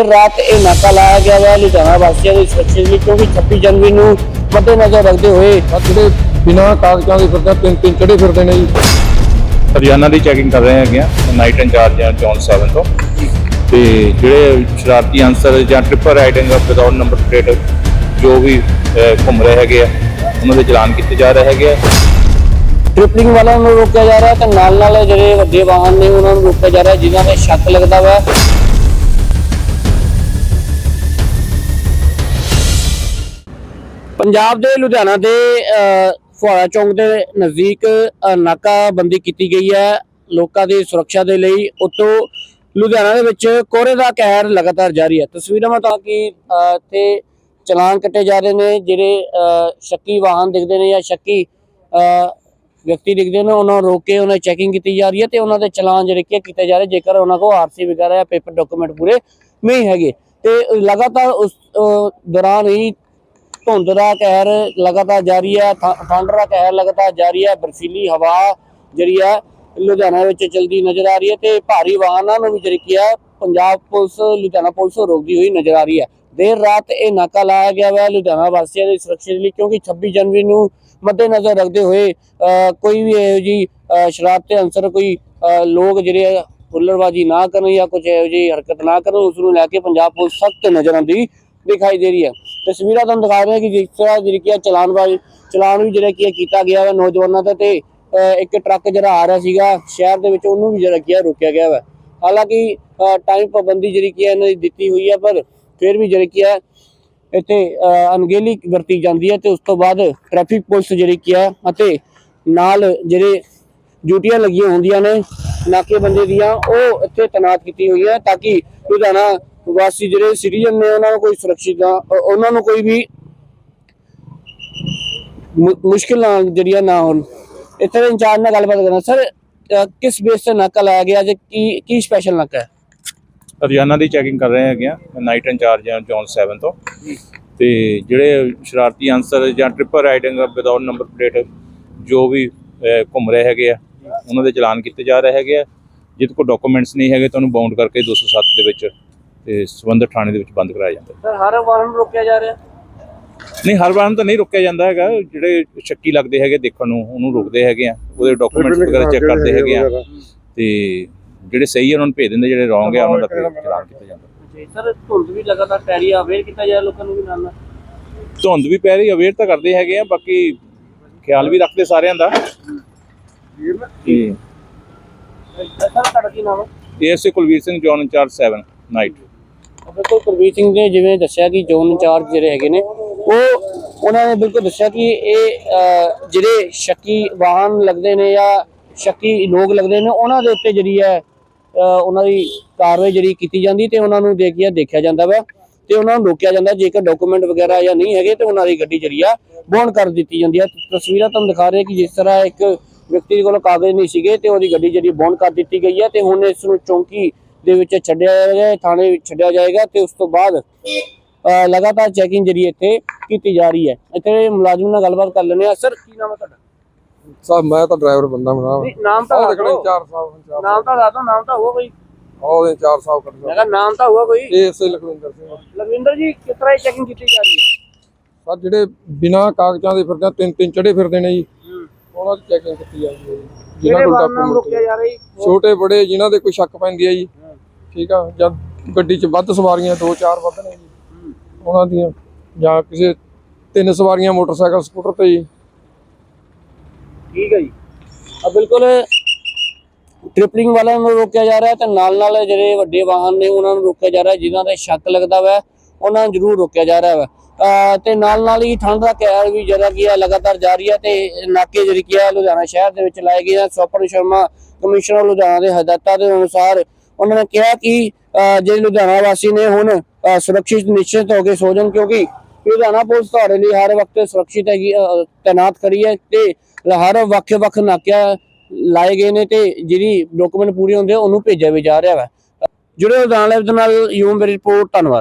ਦੇਰ ਰਾਤ ਇਹ ਨਾਕਾ ਲਾਇਆ ਗਿਆ ਹੈ ਲੁਧਿਆਣਾ ਵਾਸੀਆਂ ਦੀ ਸੁਰੱਖਿਆ ਲਈ ਕਿਉਂਕਿ 26 ਜਨਵਰੀ ਨੂੰ ਮੱਦੇਨਜ਼ਰ ਰੱਖਦੇ ਹੋਏ ਆ ਜਿਹੜੇ ਬਿਨਾਂ ਕਾਗਜ਼ਾਂ ਦੇ ਫਿਰਦੇ ਤਿੰਨ ਤਿੰਨ ਚੜੇ ਫਿਰਦੇ ਨੇ ਜੀ। ਹਰਿਆਣਾ ਦੀ ਚੈਕਿੰਗ ਕਰ ਰਹੇ ਹੈਗੇ ਆ ਨਾਈਟ ਇੰਚਾਰਜ ਆ ਜੌਨ 7 ਤੋਂ। ਤੇ ਜਿਹੜੇ ਸ਼ਰਾਰਤੀ ਅਨਸਰ ਜਾਂ triple riding without number plate ਜੋ ਵੀ ਘੁੰਮ ਰਹੇ ਹੈਗੇ ਆ ਉਹਨਾਂ ਦੇ ਚਲਾਨ ਕੀਤੇ ਜਾ ਰਹੇ ਹੈਗੇ ਆ। ਟ੍ਰਿਪਲਿੰਗ ਵਾਲਿਆਂ ਨੂੰ ਰੋਕਿਆ ਜਾ ਰਿਹਾ ਤੇ ਨਾਲ ਨਾਲ ਜਿਹੜੇ ਵੱਡੇ ਵਾਹਨ ਨੇ ਉਹਨਾਂ ਨੂੰ ਰੋਕਿਆ ਜਾ ਰਿਹਾ ਜਿਨ੍ਹਾਂ ਤੇ ਸ਼ੱਕ ਲੱਗਦਾ ਵਾ। ਪੰਜਾਬ ਦੇ ਲੁਧਿਆਣਾ ਦੇ ਅਹ, ਫੁਹਾਰਾ ਚੌਂਕ ਦੇ ਨਜ਼ਦੀਕ ਨਾਕਾਬੰਦੀ ਕੀਤੀ ਗਈ ਹੈ। ਲੋਕਾਂ ਦੀ ਸੁਰੱਖਿਆ ਦੇ ਲਈ ਉਤੋਂ ਲੁਧਿਆਣਾ ਦੇ ਵਿੱਚ ਕੋਹਰੇ ਦਾ ਕਹਿਰ ਲਗਾਤਾਰ ਜਾਰੀ ਹੈ। ਤਸਵੀਰਾਂ ਮੈਂ ਤਾਂ ਕਿ ਅਹ, ਇੱਥੇ ਚਲਾਨ ਕੱਟੇ ਜਾ ਰਹੇ ਨੇ ਜਿਹੜੇ ਸ਼ੱਕੀ ਵਾਹਨ ਦਿਖਦੇ ਨੇ ਜਾਂ ਸ਼ੱਕੀ ਵਿਅਕਤੀ ਦਿਖਦੇ ਨੇ ਉਹਨਾਂ ਨੂੰ ਰੋਕ ਕੇ ਉਹਨਾਂ ਚੈਕਿੰਗ ਕੀਤੀ ਜਾ ਰਹੀ ਹੈ ਤੇ ਉਹਨਾਂ ਦੇ ਚਲਾਨ ਜਿਹੜੇ ਕਿ ਕੀਤੇ ਜਾ ਰਹੇ ਜੇਕਰ ਉਹਨਾਂ ਕੋਲ ਆਰਸੀ ਵਗੈਰਾ ਜਾਂ ਪੇਪਰ ਡਾਕੂਮੈਂਟ ਪੂਰੇ ਨਹੀਂ ਹੈਗੇ। ਤੇ ਲਗਾਤਾਰ ਉਸ ਦੌਰਾਨ ਹੀ ਧੁੰਦ ਦਾ ਕਹਿਰ ਲਗਾਤਾਰ ਜਾਰੀ ਹੈ ਠੰਡ ਦਾ ਕਹਿਰ ਲਗਾਤਾਰ ਜਾਰੀ ਹੈ ਬਰਫੀਲੀ ਹਵਾ ਜਿਹੜੀ ਹੈ ਲੁਧਿਆਣਾ ਵਿੱਚ ਚਲਦੀ ਨਜ਼ਰ ਆ ਰਹੀ ਹੈ ਤੇ ਭਾਰੀ ਵਾਹਨਾਂ ਨੂੰ ਵੀ ਜਿਹੜੀ ਕੀ ਹੈ ਪੰਜਾਬ ਪੁਲਿਸ ਲੁਧਿਆਣਾ ਪੁਲਿਸ ਰੋਕਦੀ ਹੋਈ ਨਜ਼ਰ ਆ ਰਹੀ ਹੈ। ਦੇਰ ਰਾਤ ਇਹ ਨਾਕਾ ਲਾਇਆ ਗਿਆ ਹੈ ਲੁਧਿਆਣਾ ਵਾਸੀਆਂ ਦੀ ਸੁਰੱਖਿਆ ਲਈ ਕਿਉਂਕਿ 26 ਜਨਵਰੀ ਨੂੰ ਮੱਦੇਨਜ਼ਰ ਰੱਖਦੇ ਹੋਏ ਅਹ, ਕੋਈ ਵੀ ਇਹੋ ਜੀ ਸ਼ਰਾਰਤੀ ਅਨਸਰ ਕੋਈ ਅਹ, ਲੋਕ ਜਿਹੜੇ ਆ, ਹੁੱਲੜਬਾਜ਼ੀ ਨਾ ਕਰਨ ਜਾਂ ਕੁਝ ਇਹੋ ਜਿਹੀ ਹਰਕਤ ਨਾ ਕਰਨ ਉਸ ਨੂੰ ਲੈ ਕੇ ਪੰਜਾਬ ਪੁਲਿਸ ਸਖਤ ਨਜ਼ਰਾਂ ਦੀ ਦਿਖਾਈ ਦੇ ਰਹੀ ਹੈ। ਤਸਵੀਰਾਂ ਤੁਹਾਨੂੰ ਦਿਖਾ ਰਹੇ ਹਾਂ ਕਿ ਜਿਸ ਤਰ੍ਹਾਂ ਜਿਹੜੀ ਕਿ ਚਲਾਨਬਾਜ਼ੀ ਚਲਾਨ ਵੀ ਜਿਹੜਾ ਕੀ ਹੈ ਕੀਤਾ ਗਿਆ ਹੈ ਨੌਜਵਾਨਾਂ ਦਾ ਤੇ ਅਹ, ਇੱਕ ਟਰੱਕ ਜਿਹੜਾ ਆ ਰਿਹਾ ਸੀਗਾ ਸ਼ਹਿਰ ਦੇ ਵਿੱਚ ਉਹਨੂੰ ਵੀ ਜਿਹੜਾ ਕੀ ਹੈ ਰੋਕਿਆ ਗਿਆ ਵਾ। ਹਾਲਾਂਕਿ ਟਾਈਮ ਪਾਬੰਦੀ ਜਿਹੜੀ ਕੀ ਇਹਨਾਂ ਦੀ ਦਿੱਤੀ ਹੋਈ ਹੈ ਪਰ ਫਿਰ ਵੀ ਜਿਹੜੀ ਕੀ ਹੈ ਇੱਥੇ ਅਹ, ਅਣਗਹਿਲੀ ਵਰਤੀ ਜਾਂਦੀ ਹੈ ਤੇ ਉਸ ਤੋਂ ਬਾਅਦ ਟ੍ਰੈਫਿਕ ਪੁਲਿਸ ਜਿਹੜੀ ਕੀ ਹੈ ਅਤੇ ਨਾਲ ਜਿਹੜੇ ਡਿਊਟੀਆਂ ਲੱਗੀਆਂ ਹੁੰਦੀਆਂ ਨੇ ਨਾਕੇ ਬੰਦੇ ਦੀਆਂ ਉਹ ਇੱਥੇ ਤੈਨਾਤ ਕੀਤੀ ਹੋਈ ਹੈ ਤਾਂ ਕਿ ਲੁਧਿਆਣਾ ਵਾਸੀ ਜਿਹੜੇ ਸਿਟੀਜ਼ਨ ਨੇ ਉਹਨਾਂ ਨੂੰ ਕੋਈ ਅ- ਉਹਨਾਂ ਨੂੰ ਕੋਈ ਵੀ ਮੁਸ਼ਕਿਲ ਨਾ ਜਿਹੜੀਆਂ ਨਾ ਹੋਣ। ਇੱਥੇ ਦੇ ਇੰਚਾਰਜ ਨਾਲ ਗੱਲਬਾਤ ਕਰਨਾ। ਸਰ ਕਿਸ ਬੇਸ ਤੇ ਨਾਕਾ ਲਾਇਆ ਗਿਆ ਜੇ ਕੀ ਕੀ ਸਪੈਸ਼ਲ ਨਾਕਾ ਹੈ? ਹਰਿਆਣਾ ਦੀ ਚੈਕਿੰਗ ਕਰ ਰਹੇ ਹੈਗੇ ਆ। ਨਾਈਟ ਇੰਚਾਰਜ ਆ ਜੌਨ 7 ਤੋਂ। ਤੇ ਜਿਹੜੇ ਸ਼ਰਾਰਤੀ ਅਨਸਰ ਜਾਂ triple riding without number plate ਜੋ ਵੀ ਘੁੰਮ ਰਹੇ ਹੈਗੇ ਆ ਉਹਨਾਂ ਦੇ ਚਲਾਨ ਕੀਤੇ ਜਾ ਰਹੇ ਹੈਗੇ ਆ। ਜਿਹਦੇ ਕੋਲ ਡਾਕੂਮੈਂਟਸ ਨਹੀਂ ਹੈਗੇ ਤੁਹਾਨੂੰ ਬਾਉਂਡ ਕਰਕੇ 207 ਦੇ ਵਿੱਚ ਤੇ ਸੰਬੰਧਿਤ ਥਾਣੇ ਦੇ ਵਿੱਚ ਬੰਦ ਕਰਾਇਆ ਜਾਂਦਾ ਸਰ ਹਰ ਵਾਹਨ ਨੂੰ ਰੋਕਿਆ ਜਾ ਰਿਹਾ? ਨਹੀਂ ਹਰ ਵਾਰ ਨੂੰ ਤਾਂ ਨਹੀਂ ਰੋਕਿਆ ਜਾਂਦਾ ਹੈਗਾ। ਜਿਹੜੇ ਸ਼ੱਕੀ ਲੱਗਦੇ ਹੈਗੇ ਦੇਖਣ ਨੂੰ ਉਹਨੂੰ ਰੋਕਦੇ ਹੈਗੇ ਆ। ਉਹਦੇ ਡਾਕੂਮੈਂਟਸ ਵਗੈਰਾ ਚੈੱਕ ਕਰਦੇ ਹੈਗੇ ਆ। ਤੇ ਜਿਹੜੇ ਸਹੀ ਆ ਉਹਨਾਂ ਨੂੰ ਭੇਜ ਦਿੰਦੇ ਜਿਹੜੇ ਰੋਂਗ ਆ ਉਹਨਾਂ ਦਾ ਫਿਰ ਚਲਾਨ ਕੀਤਾ ਜਾਂਦਾ। ਜੀ ਸਰ ਧੁੰਦ ਵੀ ਲਗਾਤਾਰ ਪੈ ਰਹੀ ਅਵੇਅਰ ਕੀਤਾ ਜਾਏ ਲੋਕਾਂ ਨੂੰ ਵੀ ਨਾਲ ਨਾਲ? ਧੁੰਦ ਵੀ ਪੈ ਰਹੀ ਅਵੇਅਰ ਤਾਂ ਕਰਦੇ ਹੈਗੇ ਆ ਬਾਕੀ ਖਿਆਲ ਵੀ ਰੱਖਦੇ ਸਾਰਿਆਂ ਦਾ। ਸਰ ਤੁਹਾਡਾ ਕੀ ਨਾਮ ਹੈ? ASA Kulvir Singh zone in charge 7 night ਬਿਲਕੁਲ ਕੁਲਵੀਰ ਸਿੰਘ ਨੇ ਜਿਵੇਂ ਦੱਸਿਆ ਕਿ ਜ਼ੋਨ ਇੰਚਾਰਜ ਜਿਹੜੇ ਹੈਗੇ ਨੇ, ਉਹ ਉਹਨਾਂ ਨੇ ਬਿਲਕੁਲ ਦੱਸਿਆ ਕਿ ਇਹ ਜਿਹੜੇ ਸ਼ੱਕੀ ਵਾਹਨ ਲੱਗਦੇ ਨੇ ਜਾਂ ਸ਼ੱਕੀ ਲੋਕ ਲੱਗਦੇ ਨੇ, ਉਹਨਾਂ ਦੇ ਉੱਤੇ ਜਿਹੜੀ ਹੈ ਉਹਨਾਂ ਦੀ ਕਾਰਵਾਈ ਜਿਹੜੀ ਕੀਤੀ ਜਾਂਦੀ ਤੇ ਉਹਨਾਂ ਨੂੰ ਦੇਖਿਆ ਦੇਖਿਆ ਜਾਂਦਾ ਵਾ ਤੇ ਉਹਨਾਂ ਨੂੰ ਰੋਕਿਆ ਜਾਂਦਾ। ਜੇਕਰ ਡਾਕੂਮੈਂਟ ਵਗੈਰਾ ਜਾਂ ਨਹੀਂ ਹੈਗੇ ਤੇ ਉਹਨਾਂ ਦੀ ਗੱਡੀ ਜਿਹੜੀ ਆ, ਬੌਂਡ ਕਰ ਦਿੱਤੀ ਜਾਂਦੀ ਆ। ਤਸਵੀਰਾਂ ਤੁਹਾਨੂੰ ਦਿਖਾ ਰਹੇ ਕਿ ਜਿਸ ਤਰ੍ਹਾਂ ਇੱਕ ਵਿਅਕਤੀ ਦੇ ਕੋਲ ਕਾਗਜ਼ ਨਹੀਂ ਸੀਗੇ ਤੇ ਉਹਦੀ ਗੱਡੀ ਜਿਹੜੀ ਬੌਂਡ ਕਰ ਦਿੱਤੀ ਗਈ ਹੈ ਤੇ ਹੁਣ ਇਸ ਨੂੰ ਚੌਂਕੀ ਦੇ ਵਿੱਚ ਛੱਡਿਆ ਜਾਏਗਾ ਥਾਣੇ ਵਿੱਚ ਛੱਡਿਆ ਜਾਏਗਾ ਤੇ ਉਸ ਤੋਂ ਬਾਅਦ ਲਗਾਤਾਰ ਚੈਕਿੰਗ ਜਿਹੜੀ ਇੱਥੇ ਕੀਤੀ ਜਾ ਰਹੀ ਹੈ। ਇੱਥੇ ਮੁਲਾਜ਼ਮ ਨਾਲ ਗੱਲਬਾਤ ਕਰ ਲੈਂਦੇ ਆ ਸਰ ਕੀ ਨਾਮ ਹੈ ਤੁਹਾਡਾ? ਸਾਹਿਬ ਮੈਂ ਤਾਂ ਡਰਾਈਵਰ ਬੰਦਾ ਬਣਾ ਨਾਮ ਤਾਂ ਆਹ ਦੱਸ ਦੇਖਣਾ ਦਿਓ। ਚਾਰ ਸਾਹਿਬ ਚਾਰ ਨਾਮ ਤਾਂ ਦੱਸ ਦਿਓ ਨਾਮ ਤਾਂ ਹੋਊਗਾ ਕੋਈ ਉਹਦੇ ਚਾਰ ਸਾਹਿਬ ਕੱਢ ਮੈਂ ਕਿਹਾ ਨਾਮ ਤਾਂ ਹੋਊਗਾ ਕੋਈ। ਇਹ ਇਸੇ ਲਖਵਿੰਦਰ ਸਿੰਘ। ਲਖਵਿੰਦਰ ਜੀ ਕਿਸ ਤਰ੍ਹਾਂ ਚੈਕਿੰਗ ਕੀਤੀ ਜਾ ਰਹੀ ਹੈ? ਸਰ ਜਿਹੜੇ ਬਿਨਾਂ ਕਾਗਜ਼ਾਂ ਦੇ ਫਿਰਦੇ ਤਿੰਨ ਤਿੰਨ ਚੜੇ ਫਿਰਦੇ ਨੇ ਜੀ। ਉਹਨਾਂ ਦੀ ਚੈਕਿੰਗ ਕੀਤੀ ਜਾਂਦੀ ਹੈ ਜੀ। ਜਿਨ੍ਹਾਂ ਕੋਲ ਡਾਕੂਮੈਂਟ ਜਾ ਰਹੀ ਛੋਟੇ ਬੜੇ ਜਿਨ੍ਹਾਂ ਦੇ ਕੋਈ ਸ਼ੱਕ ਪੈਂਦੀ ਹੈ ਜੀ। ਠੀਕ ਆ ਜਦ ਗੱਡੀ 'ਚ ਵੱਧ ਸਵਾਰੀਆਂ, ਦੋ ਚਾਰ ਵੱਧ ਨੇ ਜੀ। ਉਹਨਾਂ ਦੀਆਂ, ਜਾਂ ਕਿਸੇ ਤਿੰਨ ਸਵਾਰੀਆਂ ਮੋਟਰਸਾਈਕਲ, ਸਕੂਟਰ ਤੇ ਜੀ। ਠੀਕ ਹੈ ਜੀ। ਆ ਬਿਲਕੁਲ ਟ੍ਰਿਪਲਿੰਗ ਵਾਲਿਆਂ ਨੂੰ ਰੋਕਿਆ ਜਾ ਰਿਹਾ ਤੇ ਨਾਲ ਨਾਲ ਜਿਹੜੇ ਵੱਡੇ ਵਾਹਨ ਨੇ, ਉਹਨਾਂ ਨੂੰ ਰੋਕਿਆ ਜਾ ਰਿਹਾ, ਜਿਨ੍ਹਾਂ ਤੇ ਸ਼ੱਕ ਲੱਗਦਾ ਵਾ, ਉਹਨਾਂ ਨੂੰ ਜ਼ਰੂਰ ਰੋਕਿਆ ਜਾ ਰਿਹਾ ਵਾ। ਅਹ ਤੇ ਨਾਲ ਨਾਲ ਹੀ ਠੰਡ ਦਾ ਕਹਿਰ ਵੀ ਜਿਹੜਾ ਕੀ ਹੈ ਲਗਾਤਾਰ ਜਾਰੀ ਹੈ ਤੇ ਨਾਕੇ ਜਿਹੜੀ ਕੀ ਹੈ ਲੁਧਿਆਣਾ ਸ਼ਹਿਰ ਦੇ ਵਿੱਚ ਲਾਏ ਗਏ ਆ। ਸੋਪਰ ਸ਼ਰਮਾ, ਕਮਿਸ਼ਨਰ ਲੁਧਿਆਣਾ ਦੇ ਹਦਾਇਤਾਂ ਦੇ ਅਨੁਸਾਰ ਉਹਨਾਂ ਨੇ ਕਿਹਾ ਕਿ ਜਿਹੜੇ ਲੁਧਿਆਣਾ ਵਾਸੀ ਨੇ ਹੁਣ ਸੁਰੱਖਿਅਤ ਨਿਸ਼ਚਿਤ ਹੋ ਕੇ ਸੋ ਜਾਣ ਕਿਉਂਕਿ ਲੁਧਿਆਣਾ ਪੁਲਿਸ ਤੁਹਾਡੇ ਲਈ ਹਰ ਵਕਤ ਸੁਰੱਖਿਅਤ ਹੈਗੀ ਅਹ ਤੈਨਾਤ ਕਰੀ ਹੈ ਤੇ ਹਰ ਵੱਖ ਵੱਖ ਨਾਕਿਆਂ ਲਾਏ ਗਏ ਨੇ ਤੇ ਜਿਹੜੀ ਡਾਕੂਮੈਂਟ ਪੂਰੇ ਹੁੰਦੇ ਆ, ਉਹਨੂੰ ਭੇਜਿਆ ਵੀ ਜਾ ਰਿਹਾ ਵਾ। ਜੁੜੇ ਹੋ ਨਾਲ ਨਾਲ ਯੂਮ ਰਿਪੋਰਟ ਧੰਨਵਾਦ।